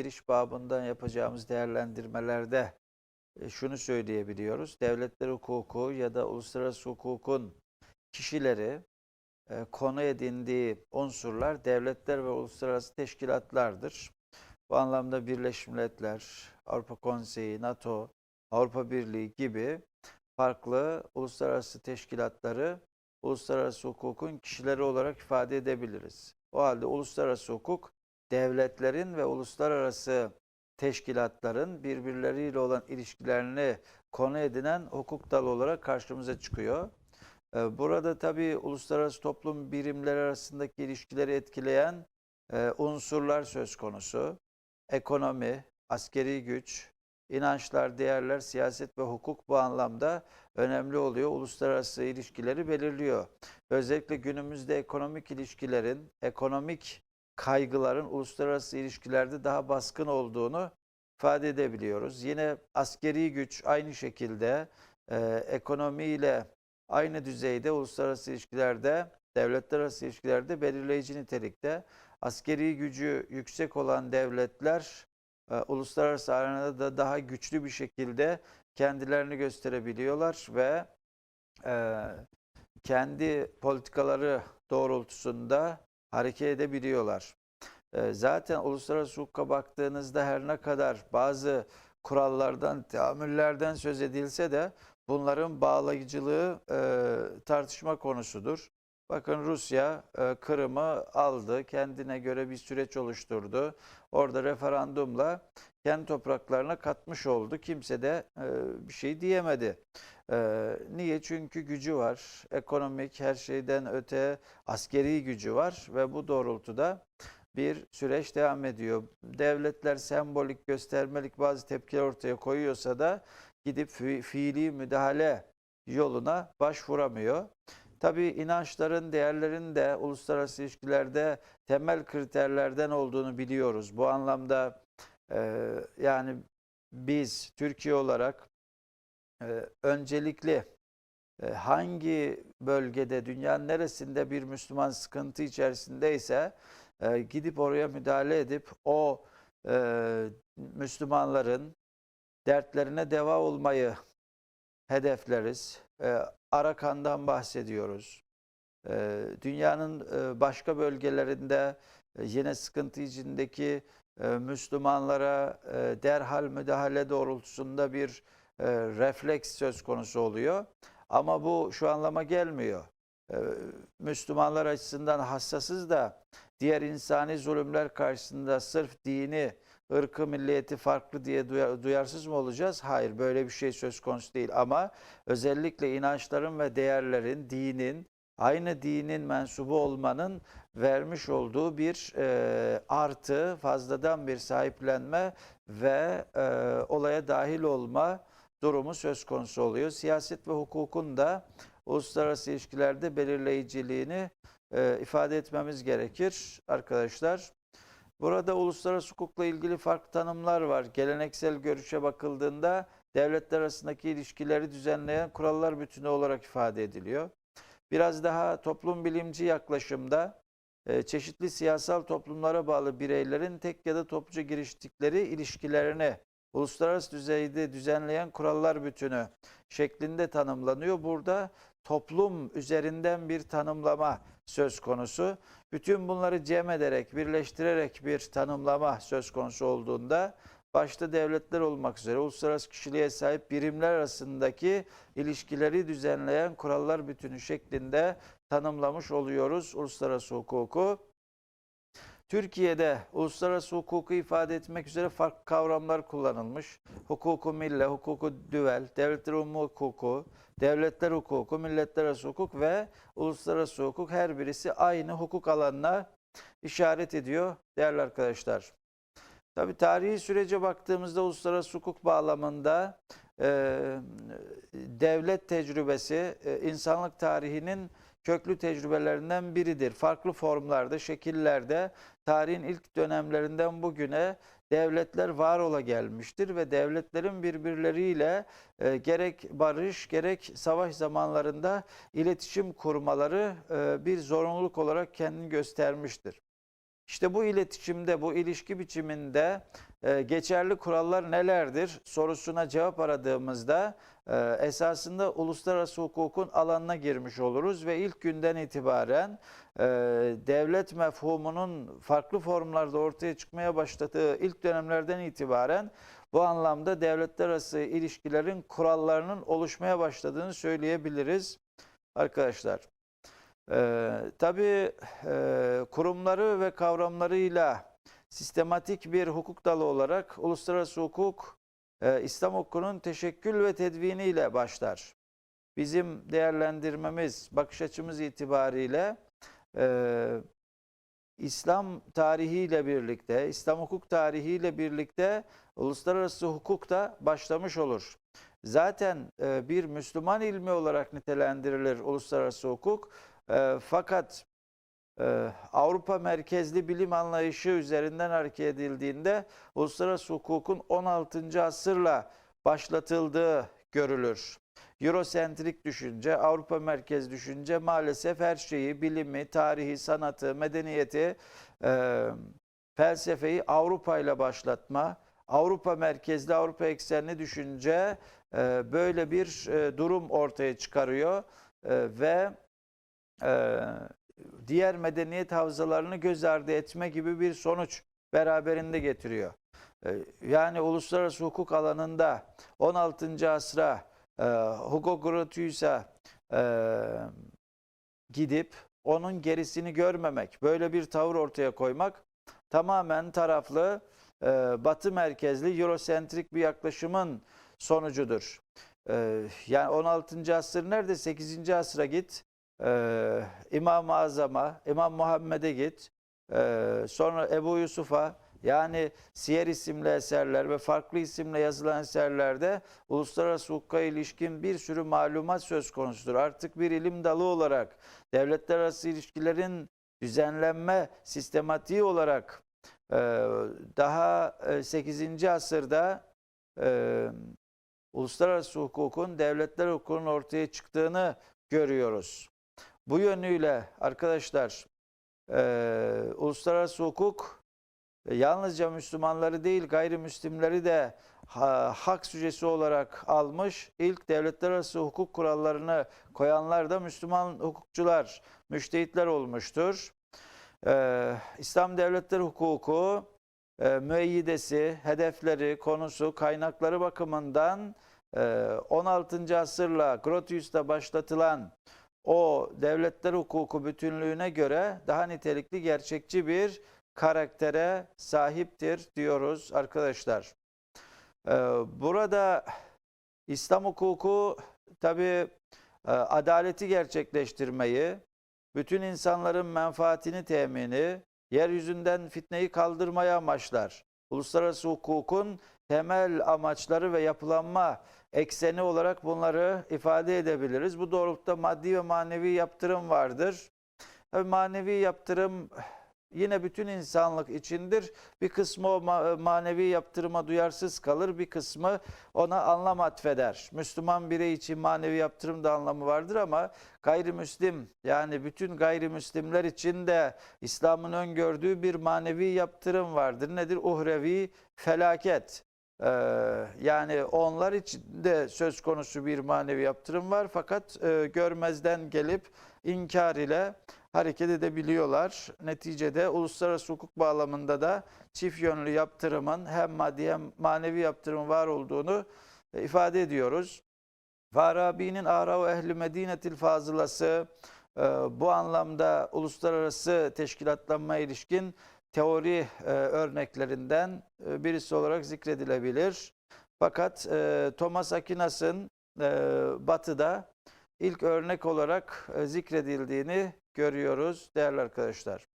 giriş babından yapacağımız değerlendirmelerde e, şunu söyleyebiliyoruz. Devletler hukuku ya da uluslararası hukukun kişileri e, konu edindiği unsurlar devletler ve uluslararası teşkilatlardır. Bu anlamda Birleşmiş Milletler, Avrupa Konseyi, NATO, Avrupa Birliği gibi farklı uluslararası teşkilatları uluslararası hukukun kişileri olarak ifade edebiliriz. O halde uluslararası hukuk devletlerin ve uluslararası teşkilatların birbirleriyle olan ilişkilerini konu edinen hukuk dalı olarak karşımıza çıkıyor. Ee, Burada tabii uluslararası toplum birimleri arasındaki ilişkileri etkileyen e, unsurlar söz konusu. Ekonomi, askeri güç, inançlar, değerler, siyaset ve hukuk bu anlamda önemli oluyor. Uluslararası ilişkileri belirliyor. Özellikle günümüzde ekonomik ilişkilerin, ekonomik kaygıların uluslararası ilişkilerde daha baskın olduğunu ifade edebiliyoruz. Yine askeri güç aynı şekilde e, ekonomiyle aynı düzeyde uluslararası ilişkilerde, devletler arası ilişkilerde belirleyici nitelikte. Askeri gücü yüksek olan devletler e, uluslararası arenada da daha güçlü bir şekilde kendilerini gösterebiliyorlar ve e, kendi politikaları doğrultusunda hareket edebiliyorlar. E, zaten uluslararası hukuka baktığınızda her ne kadar bazı kurallardan, teamüllerden söz edilse de bunların bağlayıcılığı e, tartışma konusudur. Bakın Rusya e, Kırım'ı aldı, kendine göre bir süreç oluşturdu. Orada referandumla kendi topraklarına katmış oldu. Kimse de e, bir şey diyemedi. E, niye? Çünkü gücü var. Ekonomik her şeyden öte askeri gücü var ve bu doğrultuda bir süreç devam ediyor. Devletler sembolik, göstermelik bazı tepkiler ortaya koyuyorsa da gidip fi- fiili müdahale yoluna başvuramıyor. Tabii inançların, değerlerin de uluslararası ilişkilerde temel kriterlerden olduğunu biliyoruz. Bu anlamda e, yani biz Türkiye olarak e, öncelikli e, hangi bölgede, dünyanın neresinde bir Müslüman sıkıntı içerisindeyse e, gidip oraya müdahale edip o e, Müslümanların dertlerine deva olmayı hedefleriz. E, Arakan'dan bahsediyoruz. E, dünyanın e, başka bölgelerinde e, yine sıkıntı içindeki e, Müslümanlara derhal müdahale doğrultusunda bir refleks söz konusu oluyor. Ama bu şu anlama gelmiyor. Müslümanlar açısından hassasız da diğer insani zulümler karşısında sırf dini, ırkı, milliyeti farklı diye duyar- duyarsız mı olacağız? Hayır, böyle bir şey söz konusu değil. Ama özellikle inançların ve değerlerin, dinin, aynı dinin mensubu olmanın vermiş olduğu bir e, artı, fazladan bir sahiplenme ve e, olaya dahil olma durumu söz konusu oluyor. Siyaset ve hukukun da uluslararası ilişkilerde belirleyiciliğini e, ifade etmemiz gerekir arkadaşlar. Burada uluslararası hukukla ilgili farklı tanımlar var. Geleneksel görüşe bakıldığında devletler arasındaki ilişkileri düzenleyen kurallar bütünü olarak ifade ediliyor. Biraz daha toplum bilimci yaklaşımda e, çeşitli siyasal toplumlara bağlı bireylerin tek ya da topluca giriştikleri ilişkilerini uluslararası düzeyde düzenleyen kurallar bütünü şeklinde tanımlanıyor. Burada toplum üzerinden bir tanımlama söz konusu. Bütün bunları cem ederek, birleştirerek bir tanımlama söz konusu olduğunda başta devletler olmak üzere uluslararası kişiliğe sahip birimler arasındaki ilişkileri düzenleyen kurallar bütünü şeklinde tanımlamış oluyoruz uluslararası hukuku. Türkiye'de uluslararası hukuku ifade etmek üzere farklı kavramlar kullanılmış. Hukuku mille, hukuku düvel, devletler umumi hukuku, devletler hukuku, milletler arası hukuk ve uluslararası hukuk her birisi aynı hukuk alanına işaret ediyor değerli arkadaşlar. Tabii tarihi sürece baktığımızda uluslararası hukuk bağlamında e, devlet tecrübesi e, insanlık tarihinin köklü tecrübelerinden biridir. Farklı formlarda, şekillerde tarihin ilk dönemlerinden bugüne devletler var ola gelmiştir ve devletlerin birbirleriyle e, gerek barış gerek savaş zamanlarında iletişim kurmaları e, bir zorunluluk olarak kendini göstermiştir. İşte bu iletişimde, bu ilişki biçiminde e, geçerli kurallar nelerdir sorusuna cevap aradığımızda e, esasında uluslararası hukukun alanına girmiş oluruz ve ilk günden itibaren e, devlet mefhumunun farklı formlarda ortaya çıkmaya başladığı ilk dönemlerden itibaren bu anlamda devletler arası ilişkilerin kurallarının oluşmaya başladığını söyleyebiliriz arkadaşlar. Ee, tabii e, kurumları ve kavramlarıyla sistematik bir hukuk dalı olarak uluslararası hukuk e, İslam hukukunun teşekkül ve tedviniyle başlar. Bizim değerlendirmemiz, bakış açımız itibariyle e, İslam tarihiyle birlikte, İslam hukuk tarihiyle birlikte uluslararası hukuk da başlamış olur. Zaten e, bir Müslüman ilmi olarak nitelendirilir uluslararası hukuk. E, fakat Avrupa merkezli bilim anlayışı üzerinden hareket edildiğinde uluslararası hukukun 16. asırla başlatıldığı görülür. Eurosentrik düşünce, Avrupa merkez düşünce maalesef her şeyi, bilimi, tarihi, sanatı, medeniyeti, e, felsefeyi Avrupa ile başlatma, Avrupa merkezli, Avrupa eksenli düşünce e, böyle bir e, durum ortaya çıkarıyor E, ve e, diğer medeniyet havzalarını göz ardı etme gibi bir sonuç beraberinde getiriyor. E, Yani uluslararası hukuk alanında 16. asra e, Hugo Grotius'a e, gidip onun gerisini görmemek, böyle bir tavır ortaya koymak tamamen taraflı, batı merkezli, eurosentrik bir yaklaşımın sonucudur. Yani 16. asır nerede? 8. asra git, e, İmam-ı Azam'a, İmam Muhammed'e git, e, sonra Ebu Yusuf'a, yani Siyer isimli eserler ve farklı isimle yazılan eserlerde uluslararası hukuka ilişkin bir sürü malumat söz konusudur. Artık bir ilim dalı olarak devletler arası ilişkilerin düzenlenme sistematiği olarak daha e, 8. asırda uluslararası hukukun devletler hukukunun ortaya çıktığını görüyoruz. Bu yönüyle arkadaşlar e, uluslararası hukuk e, yalnızca Müslümanları değil gayrimüslimleri de ha- hak sücesi olarak almış. İlk devletler arası hukuk kurallarını koyanlar da Müslüman hukukçular, müştehitler olmuştur. Ee, İslam devletleri hukuku e, müeyyidesi, hedefleri, konusu, kaynakları bakımından e, 16. asırla Grotius'ta başlatılan o devletler hukuku bütünlüğüne göre daha nitelikli, gerçekçi bir karaktere sahiptir diyoruz arkadaşlar. Ee, Burada İslam hukuku tabi e, adaleti gerçekleştirmeyi, bütün insanların menfaatini temini, yeryüzünden fitneyi kaldırmaya amaçlar. Uluslararası hukukun temel amaçları ve yapılanma ekseni olarak bunları ifade edebiliriz. Bu doğrultuda maddi ve manevi yaptırım vardır. Manevi yaptırım yine bütün insanlık içindir. Bir kısmı o ma- manevi yaptırıma duyarsız kalır, bir kısmı ona anlam atfeder. Müslüman birey için manevi yaptırım da anlamı vardır ama gayrimüslim yani bütün gayrimüslimler için de İslam'ın öngördüğü bir manevi yaptırım vardır. Nedir? Uhrevi felaket. Ee, yani onlar için de söz konusu bir manevi yaptırım var fakat e, görmezden gelip inkar ile hareket edebiliyorlar. Neticede uluslararası hukuk bağlamında da çift yönlü yaptırımın hem maddi hem manevi yaptırımın var olduğunu e, ifade ediyoruz. Farabi'nin Ara ve Ehli Medinetil Fazılası e, bu anlamda uluslararası teşkilatlanmaya ilişkin teori e, örneklerinden e, birisi olarak zikredilebilir. Fakat e, Thomas Aquinas'ın e, Batı'da ilk örnek olarak e, zikredildiğini görüyoruz değerli arkadaşlar.